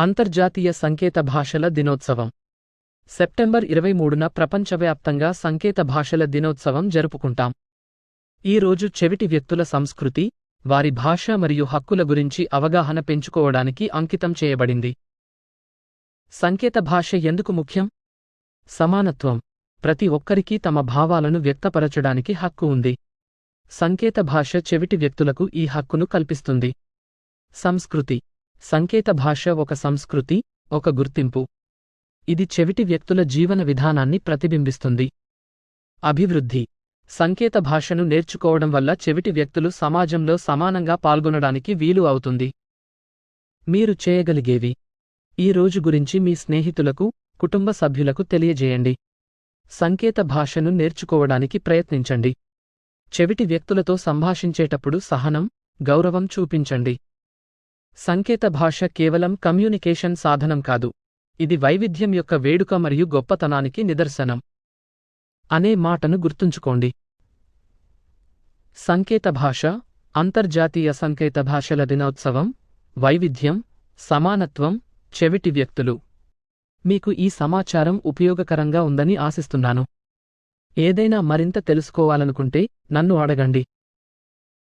అంతర్జాతీయ సంకేత భాషల దినోత్సవం. సెప్టెంబర్ ఇరవై మూడున ప్రపంచవ్యాప్తంగా సంకేత భాషల దినోత్సవం జరుపుకుంటాం. ఈ రోజు చెవిటి వ్యక్తుల సంస్కృతి వారి భాష మరియు హక్కుల గురించి అవగాహన పెంచుకోవడానికి అంకితం చేయబడింది. సంకేత భాష ఎందుకు ముఖ్యం? సమానత్వం. ప్రతి ఒక్కరికీ తమ భావాలను వ్యక్తపరచడానికి హక్కు ఉంది. సంకేత భాష చెవిటి వ్యక్తులకు ఈ హక్కును కల్పిస్తుంది. సంస్కృతి. సంకేత భాష ఒక సంస్కృతి ఒక గుర్తింపు. ఇది చెవిటి వ్యక్తుల జీవన విధానాన్ని ప్రతిబింబిస్తుంది. అభివృద్ధి. సంకేత భాషను నేర్చుకోవడం వల్ల చెవిటి వ్యక్తులు సమాజంలో సమానంగా పాల్గొనడానికి వీలు అవుతుంది. మీరు చేయగలిగేవి. ఈ రోజు గురించి మీ స్నేహితులకు కుటుంబ సభ్యులకు తెలియజేయండి. సంకేత భాషను నేర్చుకోవడానికి ప్రయత్నించండి. చెవిటి వ్యక్తులతో సంభాషించేటప్పుడు సహనం గౌరవం చూపించండి. సంకేత భాష కేవలం కమ్యూనికేషన్ సాధనం కాదు. ఇది వైవిధ్యం యొక్క వేడుక మరియు గొప్పతనానికి నిదర్శనం. అనే మాటను గుర్తుంచుకోండి. సంకేత భాష అంతర్జాతీయ సంకేత భాషల దినోత్సవం వైవిధ్యం సమానత్వం చెవిటి వ్యక్తులు. మీకు ఈ సమాచారం ఉపయోగకరంగా ఉందని ఆశిస్తున్నాను. ఏదైనా మరింత తెలుసుకోవాలనుకుంటే నన్ను అడగండి.